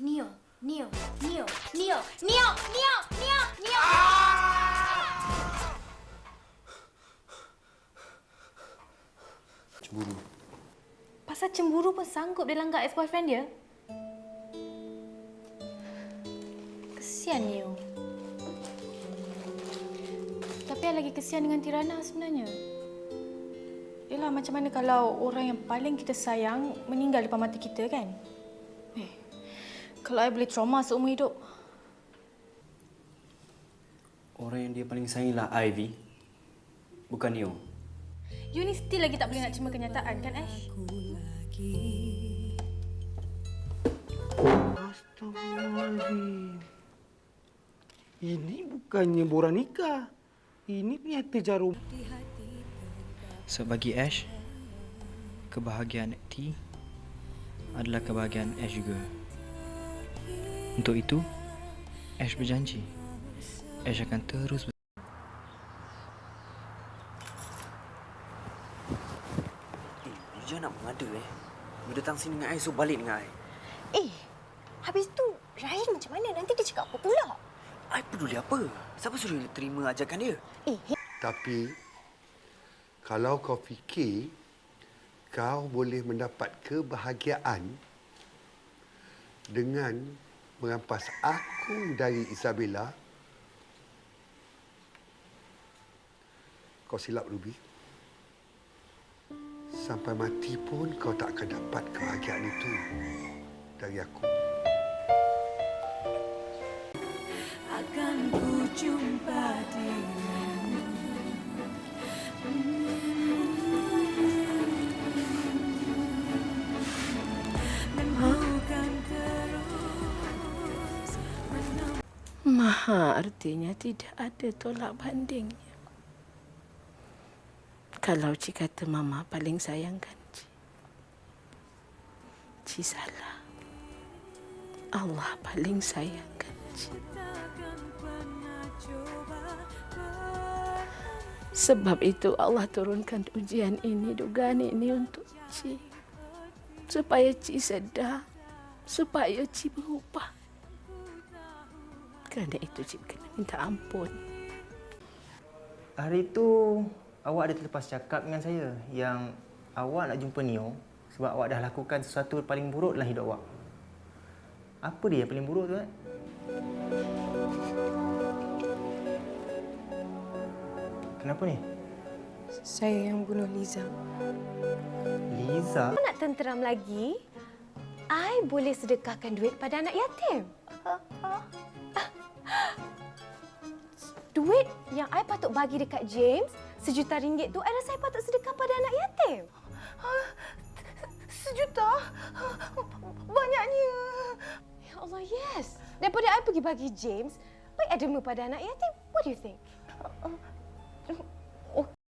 Neo, Neo, Neo, Neo, Neo, Neo, Neo, Neo. Cemburu. Pasal cemburu pun sanggup dia langgar ex-boyfriend dia? Kesian Neo. Tapi yang lagi kesian dengan Tirana sebenarnya. Yelah macam mana kalau orang yang paling kita sayang meninggal depan mata kita kan? Kalau I boleh trauma seumur hidup. Orang yang dia paling sayangilah Ivy. Bukan Neo. You ni still lagi tak boleh nak terima kenyataan kan Ash? Astagfirullahaladzim. Ini bukannya borang nikah. Ini ternyata jarum. So bagi Ash, kebahagiaan T adalah kebahagiaan Ash juga. Untuk itu, Ash berjanji Ash akan terus ber- Eh, dia nak mengada eh. Dia datang sini dengan I, so balik dengan I. Eh, habis tu Ryan macam mana? Nanti dia cakap apa pula? I peduli apa? Siapa suruh dia terima ajakan dia? Eh, Tapi kalau kau fikir kau boleh mendapat kebahagiaan dengan merampas aku dari Isabella, kau silap Ruby. Sampai mati pun kau tak akan dapat kebahagiaan itu dari aku. akan ku jumpa dirimu Maha artinya tidak ada tolak bandingnya. Kalau Cik kata Mama paling sayangkan Cik. Cik salah. Allah paling sayangkan Cik. Sebab itu Allah turunkan ujian ini, dugaan ini untuk Cik. Supaya Cik sedar. Supaya Cik berubah. Kerana itu Cik kena minta ampun. Hari itu awak ada terlepas cakap dengan saya yang awak nak jumpa Neo sebab awak dah lakukan sesuatu paling buruk dalam hidup awak. Apa dia yang paling buruk tu? Eh? Kenapa ni? Saya yang bunuh Liza. Liza? Kau nak tenteram lagi? I boleh sedekahkan duit pada anak yatim. Duit yang I patut bagi dekat James, sejuta ringgit tu, I rasa I patut sedekah pada anak yatim. Sejuta? Banyaknya. Ya Allah, yes. Daripada I pergi bagi James, I ada pada anak yatim. What do you think?